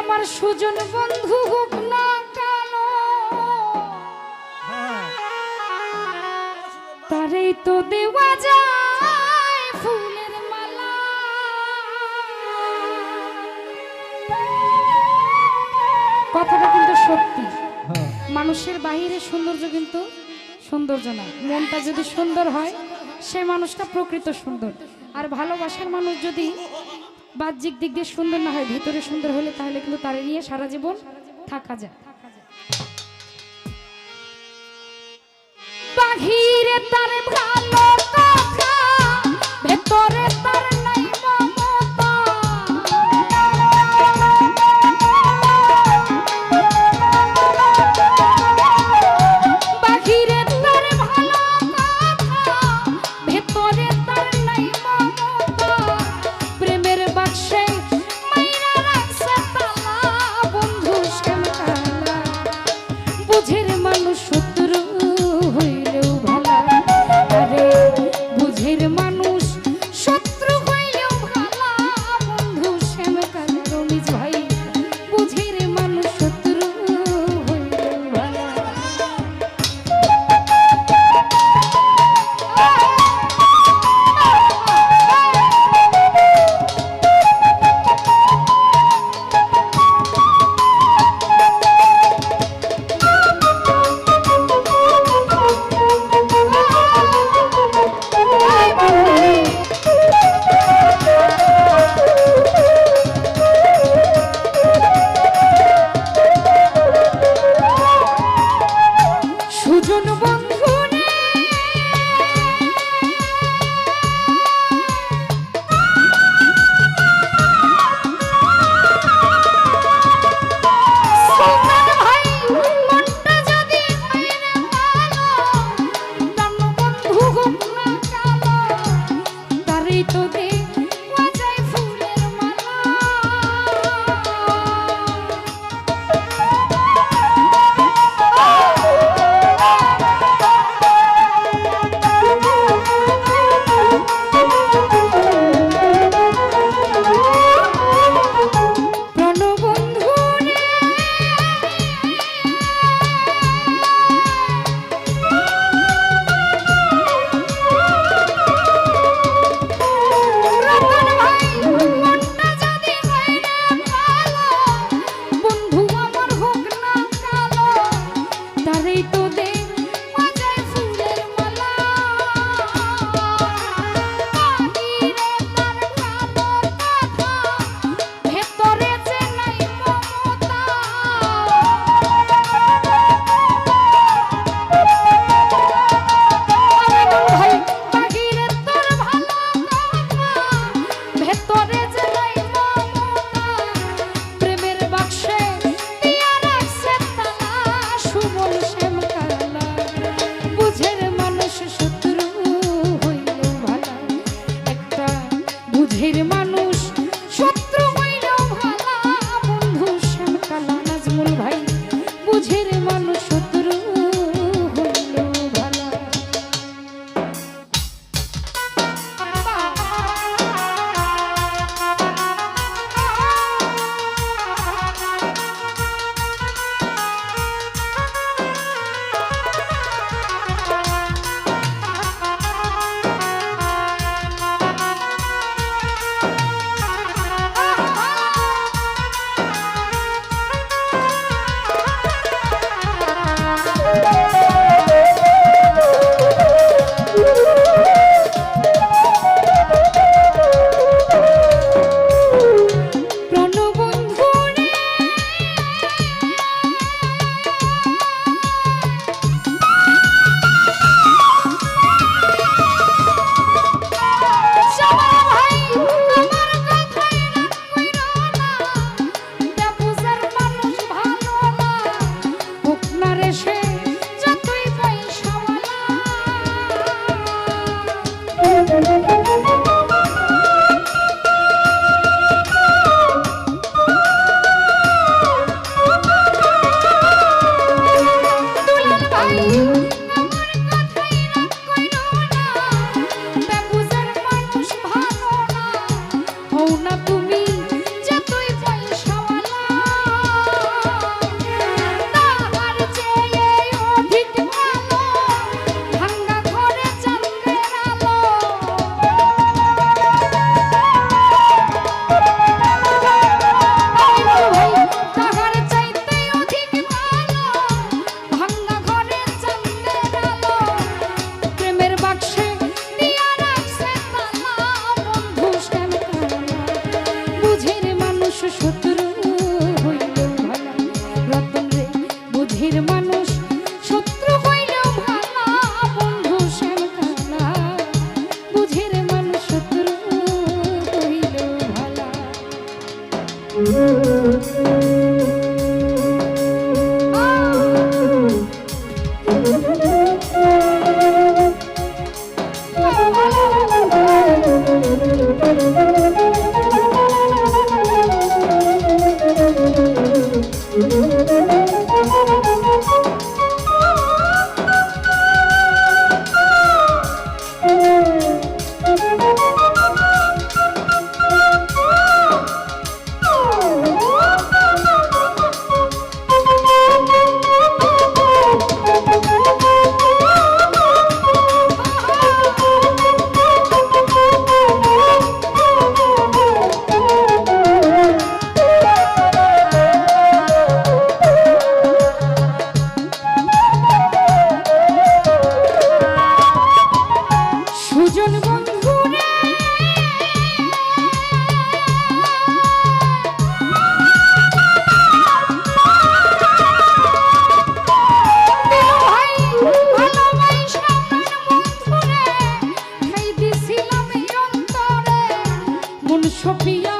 আমার সুজন বন্ধু হোক না কেন তারই তো দেওয়া যায় ফুলের মালা। কথাটা কিন্তু সত্যি। মানুষের বাহিরে সৌন্দর্য কিন্তু সৌন্দর্য না। মনটা যদি সুন্দর হয়, সে মানুষটা প্রকৃত সুন্দর। আর ভালোবাসার মানুষ যদি বাহ্যিক দিক দিয়ে সুন্দর না হয়, ভেতরে সুন্দর হলে তাহলে কিন্তু তারে নিয়ে সারা জীবন থাকা যায়। বাহিরে তারে ভালো Baby, my শত্রু হইল ভালা, রতন রে বুধির মানুষ, শত্রু হইল ভালা, বন্ধু শ্যাম কালা। বুধির মানুষ, শত্রু হইল ভালা। মন সপিয়া